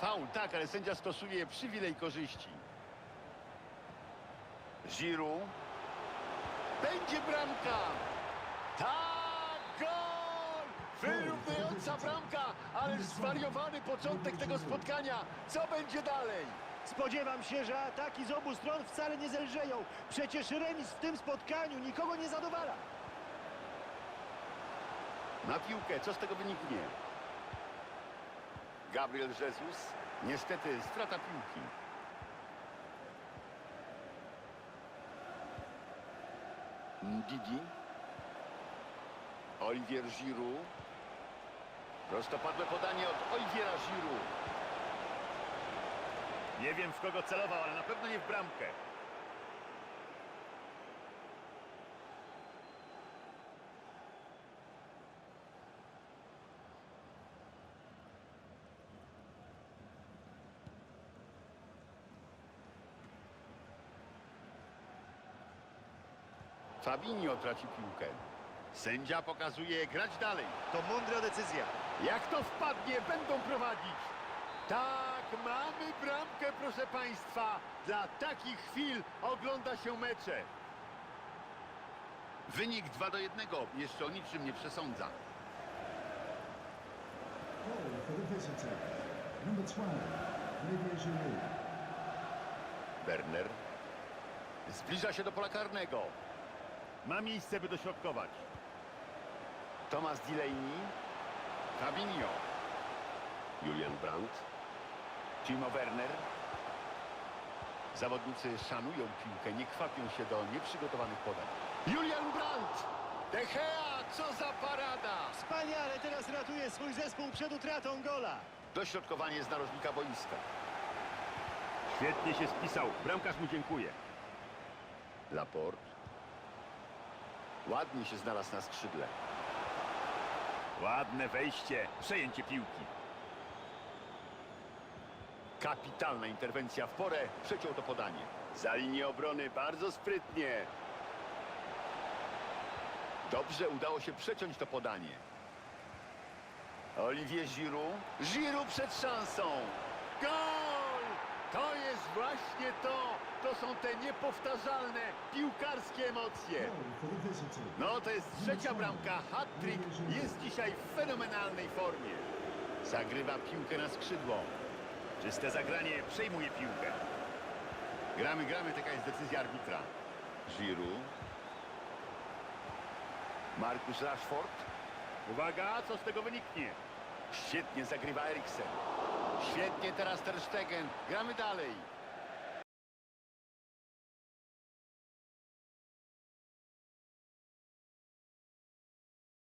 Faul, tak, ale sędzia stosuje przywilej korzyści. Giroud. Będzie bramka! Tak, gol! Wyrównująca bramka, ale zwariowany początek tego spotkania. Co będzie dalej? Spodziewam się, że ataki z obu stron wcale nie zelżeją. Przecież remis w tym spotkaniu nikogo nie zadowala. Na piłkę, co z tego wyniknie? Gabriel Jesus. Niestety strata piłki. Didi. Olivier Giroud. Prostopadłe podanie od Oliviera Giroud. Nie wiem w kogo celował, ale na pewno nie w bramkę. Fabinho traci piłkę. Sędzia pokazuje grać dalej. To mądra decyzja. Jak to wpadnie, będą prowadzić. Tak, mamy bramkę, proszę Państwa. Dla takich chwil ogląda się mecze. Wynik 2 do 1. Jeszcze o niczym nie przesądza. Goal for the visitor. Number 12, Olivier Giroud. Werner. Zbliża się do pola karnego. Ma miejsce, by dośrodkować. Thomas Delaney. Fabinho. Julian Brandt. Timo Werner. Zawodnicy szanują piłkę, nie kwapią się do nieprzygotowanych podań. Julian Brandt! De Gea, co za parada! Wspaniale teraz ratuje swój zespół przed utratą gola. Dośrodkowanie z narożnika boiska. Świetnie się spisał. Bramkarz mu dziękuję. Laport. Ładnie się znalazł na skrzydle. Ładne wejście. Przejęcie piłki. Kapitalna interwencja w porę. Przeciął to podanie. Za linię obrony bardzo sprytnie. Dobrze udało się przeciąć to podanie. Olivier Giroud. Giroud przed szansą. Gol! To jest właśnie to. To są te niepowtarzalne piłkarskie emocje. No to jest trzecia bramka. Hat-trick jest dzisiaj w fenomenalnej formie. Zagrywa piłkę na skrzydło. Czyste zagranie przejmuje piłkę. Gramy, gramy, taka jest decyzja arbitra. Giroud. Markus Rashford. Uwaga, co z tego wyniknie? Świetnie zagrywa Eriksen. Świetnie teraz Ter Stegen. Gramy dalej.